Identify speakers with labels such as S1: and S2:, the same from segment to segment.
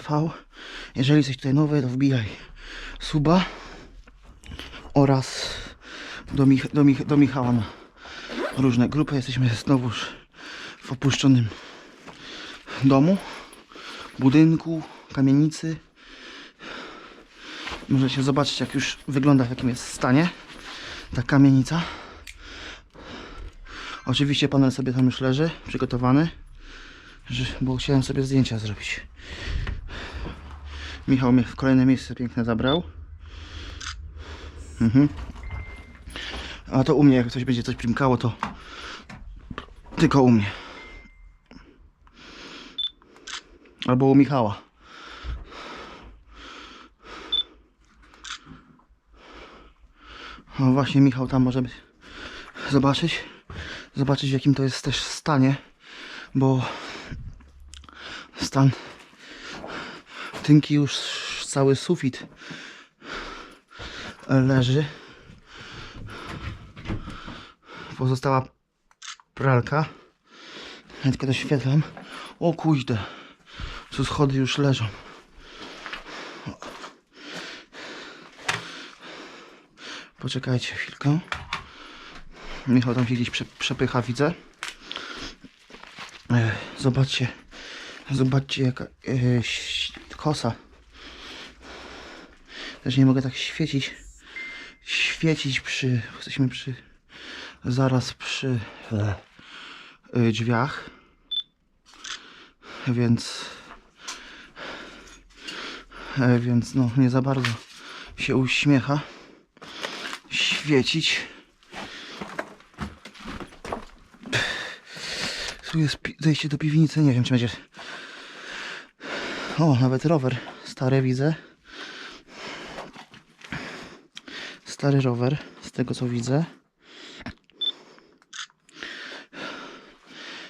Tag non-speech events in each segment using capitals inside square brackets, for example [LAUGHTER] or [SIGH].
S1: TV. Jeżeli jesteś tutaj nowy, to wbijaj suba oraz do, Mich do, Mich do Michała na różne grupy. Jesteśmy znowuż w opuszczonym domu, budynku, kamienicy. Możecie zobaczyć, jak już wygląda, w jakim jest stanie ta kamienica. Oczywiście panel sobie tam już leży, przygotowany, bo chciałem sobie zdjęcia zrobić. Michał mnie w kolejne miejsce piękne zabrał. Mhm. A to u mnie, jak coś będzie coś primkało, to tylko u mnie. Albo u Michała. No właśnie Michał tam może być- zobaczyć. Zobaczyć w jakim to jest też stanie. Bo stan tynki już cały sufit leży. Pozostała pralka. Ja tylko doświetlam. O kujdę. Tu schody już leżą. Poczekajcie chwilkę. Michał tam się gdzieś prze, przepycha, widzę. E, Zobaczcie. Zobaczcie jaka e, kosa. Też nie mogę tak świecić. Świecić przy. Jesteśmy przy. Zaraz przy e, e, drzwiach. Więc. E, więc no nie za bardzo się uśmiecha. Świecić. Tu jest zejście do piwnicy, nie wiem czy będzie. O, nawet rower stary widzę. Stary rower, z tego co widzę.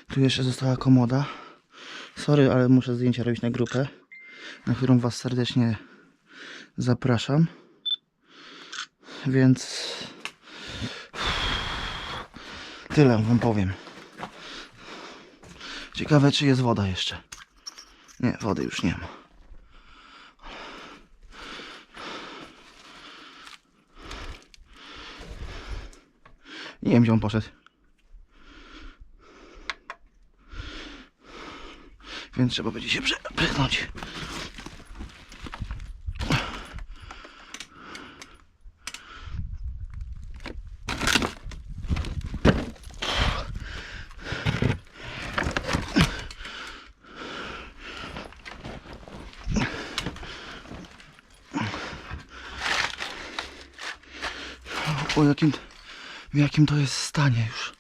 S1: Tu jeszcze została komoda. Sorry, ale muszę zdjęcia robić na grupę, na którą Was serdecznie zapraszam. Więc tyle Wam powiem. Ciekawe, czy jest woda jeszcze. Nie, wody już nie ma. Nie wiem, gdzie on poszedł. Więc trzeba będzie się przepchnąć. O jakim, w jakim to jest stanie już.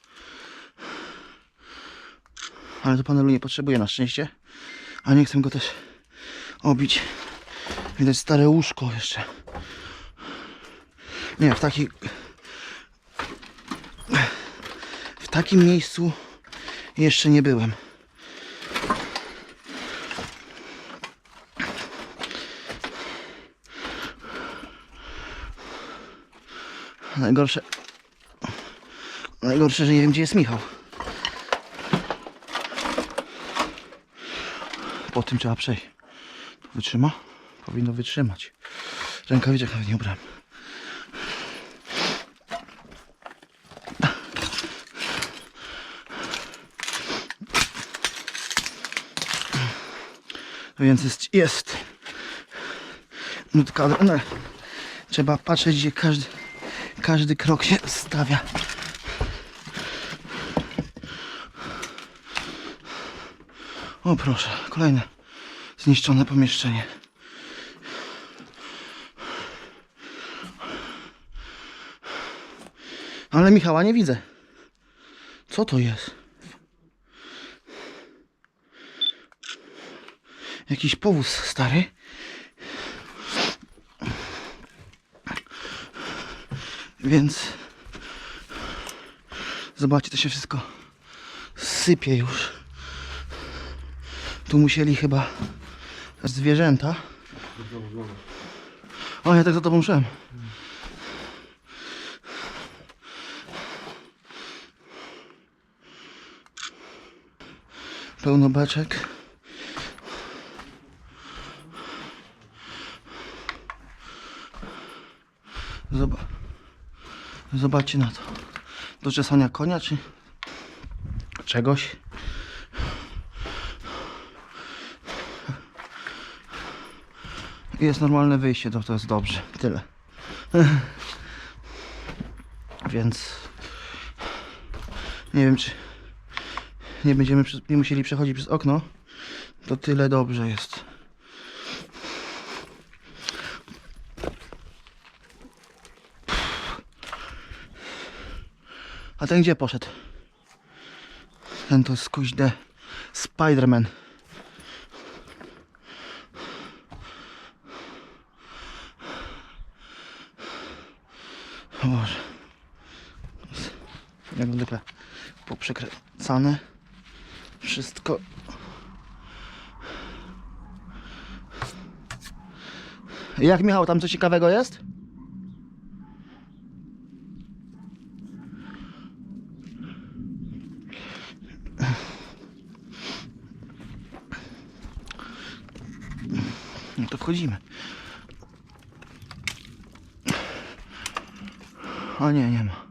S1: Ale to panelu nie potrzebuje na szczęście. A nie chcę go też obić. Widać stare łóżko jeszcze. Nie, w takiej... W takim miejscu jeszcze nie byłem. Najgorsze... Najgorsze, że nie wiem gdzie jest Michał. Po tym trzeba przejść. Wytrzyma? Powinno wytrzymać. Rękawiczek nawet nie ubrałem. Więc jest, jest nutka. Trzeba patrzeć, gdzie każdy, każdy krok się stawia. O proszę, kolejne zniszczone pomieszczenie. Ale Michała nie widzę. Co to jest? Jakiś powóz stary. Więc zobaczcie, to się wszystko sypie już. Tu musieli chyba zwierzęta. O, ja tak za tobą szedłem. Pełno beczek. Zobaczcie na to. Do czesania konia, czy czegoś? Jest normalne wyjście, to, to jest dobrze. Tyle. [LAUGHS] Więc nie wiem, czy nie będziemy nie musieli przechodzić przez okno. To tyle dobrze jest. A ten gdzie poszedł? Ten to jest kuźde Spiderman. O Boże. Jak zwykle poprzekręcane. Wszystko. Jak Michał, tam coś ciekawego jest? No to wchodzimy. O nie, nie ma.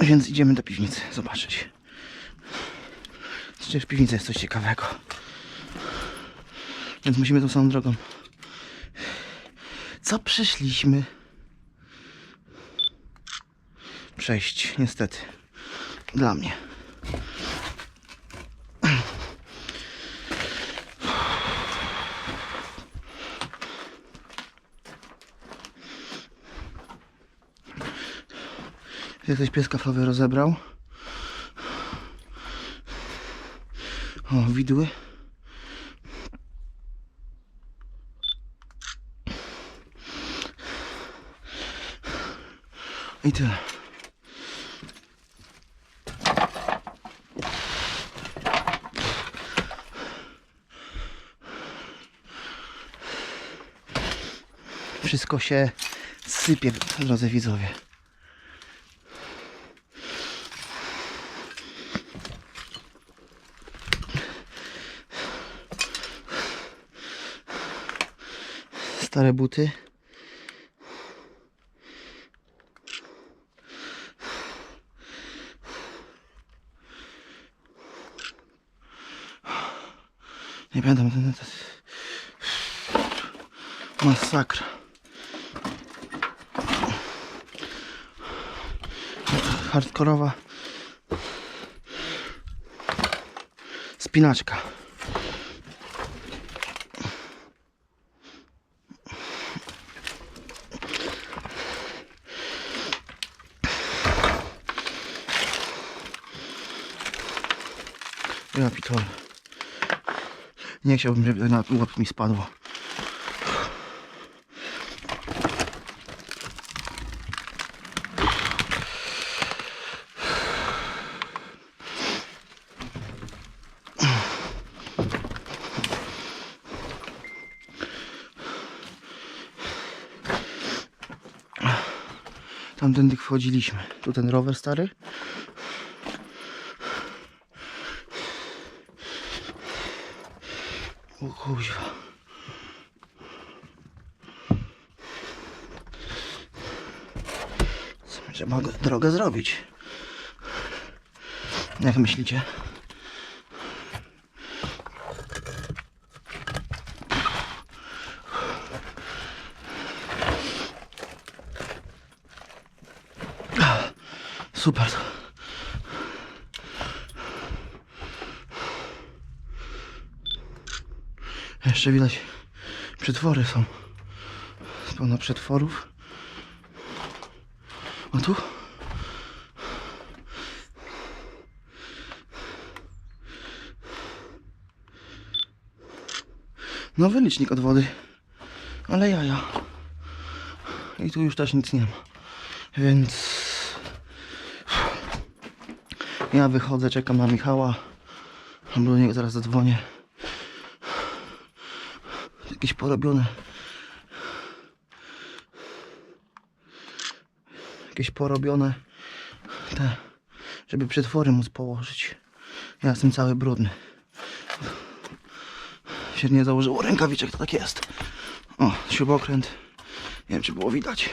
S1: Więc idziemy do piwnicy zobaczyć. Przecież w piwnicy jest coś ciekawego. Więc musimy tą samą drogą. Co przyszliśmy? Przejść, niestety. Dla mnie. Jak ktoś pies kaflowy rozebrał. O, widły. I tyle. Wszystko się sypie, drodzy widzowie. Stare buty. Nie pamiętam. ten- ten- Masakra. Hardkorowa spinaczka. Ja pitole. Nie chciałbym, żeby na łeb mi spadło. Tamtędy wchodziliśmy. Tu ten rower stary. O kuźwa. Trzeba go- drogę zrobić. Jak myślicie? Super. Jeszcze widać przetwory są. Pełno przetworów. A tu? Nowy licznik od wody. Ale jaja. I tu już też nic nie ma. Więc... Ja wychodzę, czekam na Michała. Do niego zaraz zadzwonię. Jakieś porobione. Jakieś porobione te, żeby przetwory móc położyć. Ja jestem cały brudny. Się nie założyło rękawiczek, to tak jest. O, śrubokręt. Nie wiem, czy było widać.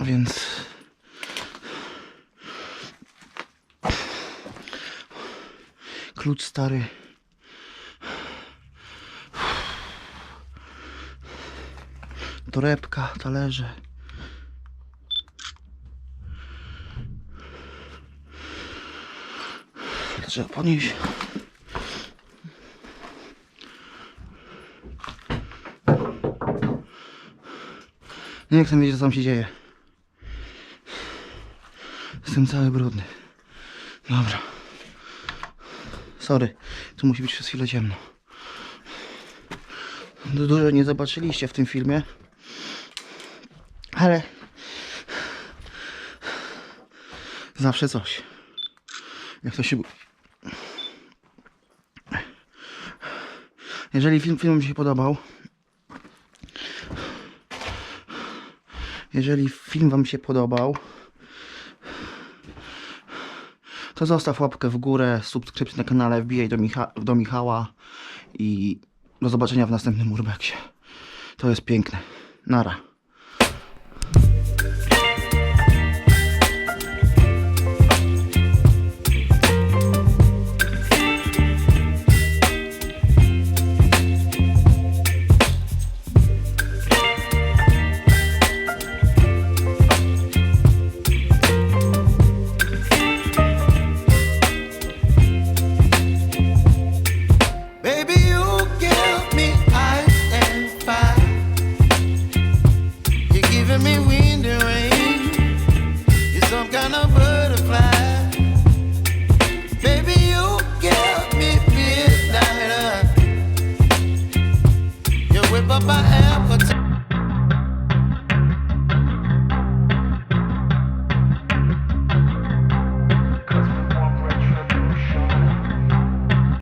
S1: Więc... Klucz stary. Torebka, talerze. Trzeba podnieść. Nie chcę wiedzieć, co tam się dzieje. Jestem cały brudny. Dobra. Sorry, tu musi być przez chwilę ciemno. Du- Dużo nie zobaczyliście w tym filmie. Ale... Zawsze coś. Jak to się... Jeżeli film, film Wam się podobał, jeżeli film Wam się podobał, to zostaw łapkę w górę, subskrypcję na kanale, wbijaj do, Micha do Michała i do zobaczenia w następnym urbeksie. To jest piękne. Nara. giving me